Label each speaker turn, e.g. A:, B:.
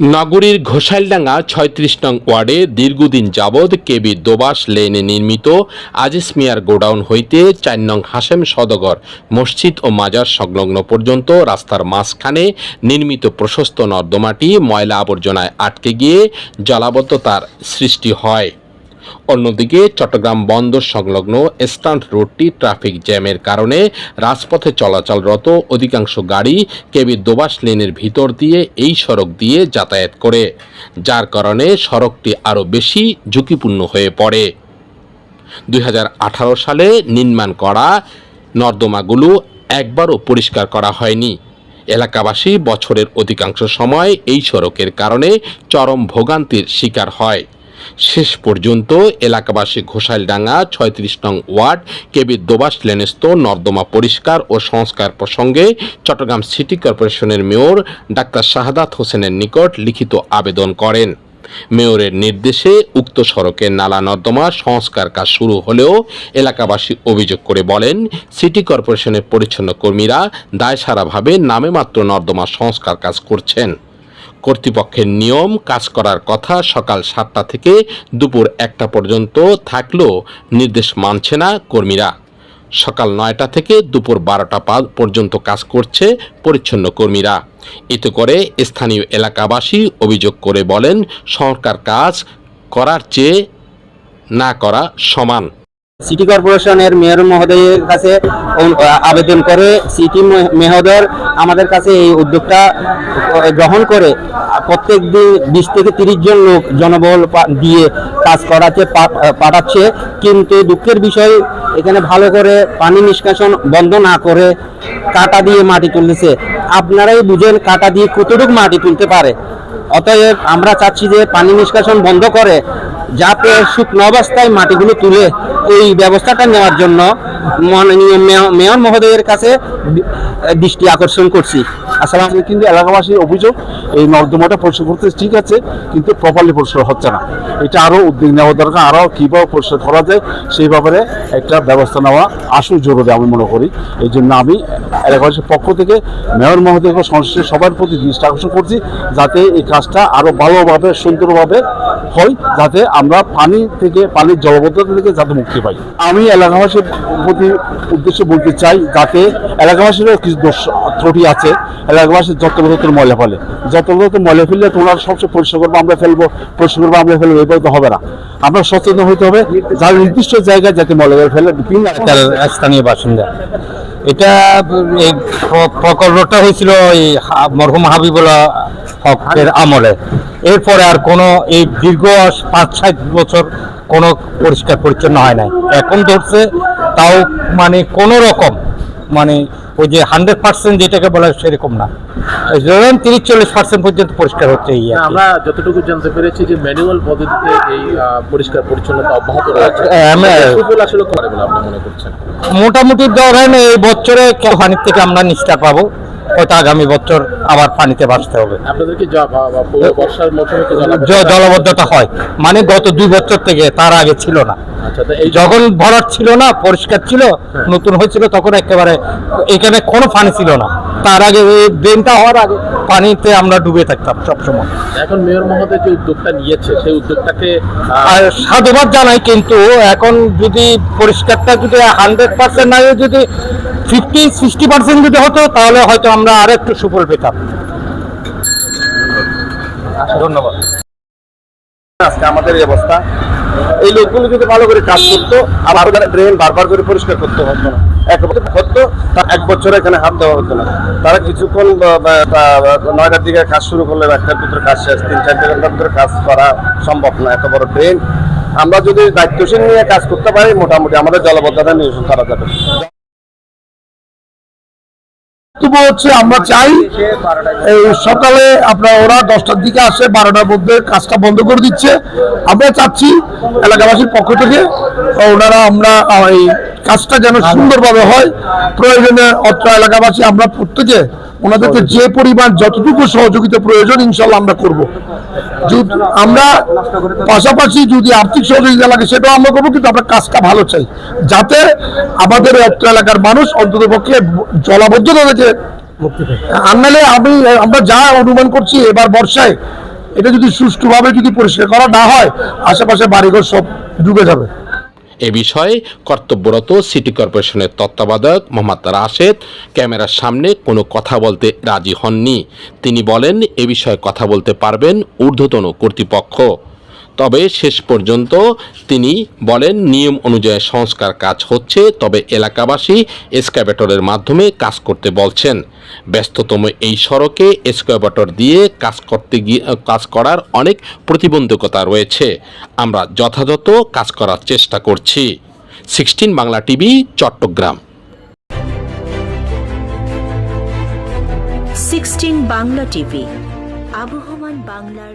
A: নগরীর ঘোষাইলডাঙ্গা ছয়ত্রিশ নং ওয়ার্ডে দীর্ঘদিন যাবৎ কেবি দোবাস লেনে নির্মিত আজিস মিয়ার গোডাউন হইতে চার নং হাসেম সদগর মসজিদ ও মাজার সংলগ্ন পর্যন্ত রাস্তার মাঝখানে নির্মিত প্রশস্ত নর্দমাটি ময়লা আবর্জনায় আটকে গিয়ে জলাবদ্ধতার সৃষ্টি হয়। অন্যদিকে চট্টগ্রাম বন্দর সংলগ্ন স্ট্যান্ড রোডটি ট্রাফিক জ্যামের কারণে রাজপথে চলাচলরত অধিকাংশ গাড়ি কেবি দোবাস লেনের ভিতর দিয়ে এই সড়ক দিয়ে যাতায়াত করে, যার কারণে সড়কটি আরও বেশি ঝুঁকিপূর্ণ হয়ে পড়ে। দুই হাজার আঠারো সালে নির্মাণ করা নর্দমাগুলো একবারও পরিষ্কার করা হয়নি। এলাকাবাসী বছরের অধিকাংশ সময় এই সড়কের কারণে চরম ভোগান্তির শিকার হয়। শেষ পর্যন্ত এলাকাবাসী ঘোষাইলডাঙ্গা ছয়ত্রিশ নং ওয়ার্ড, কেবি দোবাস লেনস্থ নর্দমা পরিষ্কার ও সংস্কার প্রসঙ্গে চট্টগ্রাম সিটি কর্পোরেশনের মেয়র ডাক্তার শাহাদাত হোসেনের নিকট লিখিত আবেদন করেন। মেয়রের নির্দেশে উক্ত সড়কের নালা নর্দমা সংস্কার কাজ শুরু হলেও এলাকাবাসী অভিযোগ করে বলেন, সিটি কর্পোরেশনের পরিচ্ছন্ন কর্মীরা দায়সারাভাবে নামে মাত্র নর্দমা সংস্কার কাজ করছেন। কর্তৃপক্ষের নিয়ম, কাজ করার কথা সকাল সাতটা থেকে দুপুর একটা পর্যন্ত থাকলেও নির্দেশ মানছে না কর্মীরা। সকাল নয়টা থেকে দুপুর বারোটা পর্যন্ত কাজ করছে পরিচ্ছন্ন কর্মীরা। এতে করে স্থানীয় এলাকাবাসী অভিযোগ করে বলেন, সরকার কাজ করার চেয়ে না করা সমান।
B: সিটি কর্পোরেশনের মেয়র মহোদয়ের কাছে আবেদন করে সিটি মে- মেয়র আমাদের কাছে এই উদ্যোগটা গ্রহণ করে। প্রত্যেক দিন বিশ থেকে তিরিশ জন লোক জনবল দিয়ে কাজ করাতে পাঠাচ্ছে। কিন্তু দুঃখের বিষয়, এখানে ভালো করে পানি নিষ্কাশন বন্ধ না করে কাটা দিয়ে মাটি তুলতেছে। আপনারাই বুঝেন কাটা দিয়ে কতটুকু মাটি তুলতে পারে। অতএব আমরা চাচ্ছি যে পানি নিষ্কাশন বন্ধ করে যাতে শুকনো অবস্থায় মাটিগুলো তুলে এই ব্যবস্থাটা নেওয়ার জন্য মাননীয় মেয়র মহোদয়ের কাছে দৃষ্টি আকর্ষণ করছি।
C: আছে কিন্তু এলাকাবাসীর অভিযোগ, এই নর্দমাটা পরিষ্কার করতে ঠিক আছে, কিন্তু প্রপারলি পরিষ্কার হচ্ছে না। এটা আরও উদ্যোগ নেওয়া দরকার, আরও কীভাবে পরিষ্কার করা যায়, সেই ব্যাপারে একটা ব্যবস্থা নেওয়া আসল জরুরি আমি মনে করি। এই জন্য আমি এলাকাবাসীর পক্ষ থেকে, মেয়র মহোদয়কে সংশ্লিষ্ট সবার প্রতি দৃষ্টি আকর্ষণ করছি, যাতে এই কাজটা আরও ভালোভাবে, সুন্দরভাবে হয়, যাতে আমরা পানি থেকে, পানির জলবদ্ধতা থেকে যাতে মুক্তি পাই। আমি এলাকাবাসীর প্রতি উদ্দেশ্যে বলতে চাই, যাতে এলাকাবাসীরও কিছু দোষ, ত্রুটি আছে এলাকাবাসী যত্রতত্র ময়লা ফেলে। যত্রতত্র ময়লা ফেললে তোমরা সবচেয়ে পরিষ্কার করব, আমরা ফেলব, পরিষ্কার করব, আমরা ফেলব এভাবে তো হবে না। আমরা সচেতন হতে হবে, যার নির্দিষ্ট জায়গায় যাতে ময়লা ফেলে বিভিন্ন
B: স্থানীয় বাসিন্দা। এটা এই প্রকল্পটা হয়েছিল এই মরহুম হাবিবুল্লাহ হকের আমলে। এরপরে আর কোনো এই দীর্ঘ পাঁচ, সাত বছর কোনো পরিষ্কার পরিচ্ছন্ন হয় নাই। এখন ধরছে তাও মানে কোনো রকম মানে ওই যে হান্ড্রেড পার্সেন্ট যেটাকে বলা হয় সেরকম না। ধরেন তিরিশ চল্লিশ পার্সেন্ট পর্যন্ত পরিষ্কার হচ্ছে এই।
D: আমরা যতটুকু জানতে পেরেছি যে ম্যানুয়াল পদ্ধতিতে এই পরিষ্কার পরিচ্ছন্নতা অব্যাহত রয়েছে। আসলে করে বলে আপনি মনে করছেন?
B: মোটামুটি ধরেন এই বছরে কেউ হানির থেকে আমরা নিষ্ঠা পাবো। হয়তো আগামী বছর আবার পানিতে বাঁচতে হবে।
D: জলাবদ্ধতা-
B: হয়। মানে গত দুই বছর থেকে তার আগে ছিল না।
D: আচ্ছা এই
B: যখন ভরাট ছিল না পরিষ্কার ছিল নতুন হয়েছিল তখন একেবারে এখানে কোনো পানি ছিল না। তার আগে ড্রেনটা হওয়ার আগে পানিতে আমরা ডুবে থাকতাম সবসময়।
D: এখন মেয়র মহোদয় যে উদ্যোগটা নিয়েছে সেই উদ্যোগটাকে
B: আর সাধুবাদ জানাই কিন্তু এখন যদি পরিষ্কারটা যদি হান্ড্রেড পার্সেন্ট না যদি ফিফটি, সিক্সটি পার্সেন্ট যদি হতো, তাহলে হয়তো আমরা আর একটু সুফল পেতাম। ধন্যবাদ।
C: আজকে আমাদের এই অবস্থা। এই লোকগুলো যদি ভালো করে কাজ করতো, আবার ড্রেন বারবার করে পরিষ্কার করতে হতো না। এক হতো, তার এক বছর এখানে হাত দেওয়া হতো না। তারা কিছুক্ষণ নয়টার দিকে কাজ শুরু করলে একটার ভিতরে কাজ শেষ, তিন, চার ঘণ্টার ভিতরে কাজ করা সম্ভব না, এত বড় ড্রেন আমরা যদি দায়িত্বশীল নিয়ে কাজ করতে পারি, মোটামুটি আমাদের জলবদ্ধতা নিরসন করা যাবে।
E: বক্তব্য হচ্ছে, আমরা চাই এই সকালে আপনার ওরা দশটার দিকে আসে, বারোটার মধ্যে কাজটা বন্ধ করে দিচ্ছে। আমরা চাচ্ছি এলাকাবাসীর পক্ষ থেকে ওনারা আমরা এই কাজটা যেন সুন্দরভাবে হয় প্রয়োজনে অত্র এলাকাবাসী আমরা প্রত্যেকে ওনাদেরকে যে পরিমাণ যতটুকু সহযোগিতা প্রয়োজন ইনশাল্লাহ আমরা করব। আমরা পাশাপাশি যদি আর্থিক সহযোগিতা লাগে সেটাও আমরা করব কিন্তু আমরা কাজটা ভালো চাই। যাতে আমাদের অত্র এলাকার মানুষ অন্তত পক্ষে জলাবদ্ধতা থেকে। আনলে আমি আমরা যা অনুমান করছি এবার বর্ষায় এটা যদি সুষ্ঠুভাবে যদি পরিষ্কার করা না হয় আশেপাশে বাড়িঘর সব ডুবে যাবে।
A: এ বিষয়ে কর্তব্যরত সিটি কর্পোরেশনের তত্ত্বাবধায়ক মোহাম্মদ রাশেদ ক্যামেরার সামনে কোনো কথা বলতে রাজি হননি। তিনি বলেন, এ বিষয়ে কথা বলতে পারবেন ঊর্ধ্বতন কর্তৃপক্ষ। তবে শেষ পর্যন্ত তিনি বলেন, নিয়ম অনুযায়ী সংস্কার কাজ হচ্ছে, তবে এলাকাবাসী এসকাভেটরের মাধ্যমে কাজ করতে বলছেন। ব্যস্ততম এই সড়কে এসকাভেটর দিয়ে কাজ করতে গিয়ে, কাজ করার অনেক প্রতিবন্ধকতা রয়েছে। আমরা যথাযথ কাজ করার চেষ্টা করছি। Sixteen Bangla TV, Chattogram.
F: Sixteen Bangla TV, আবহমান বাংলার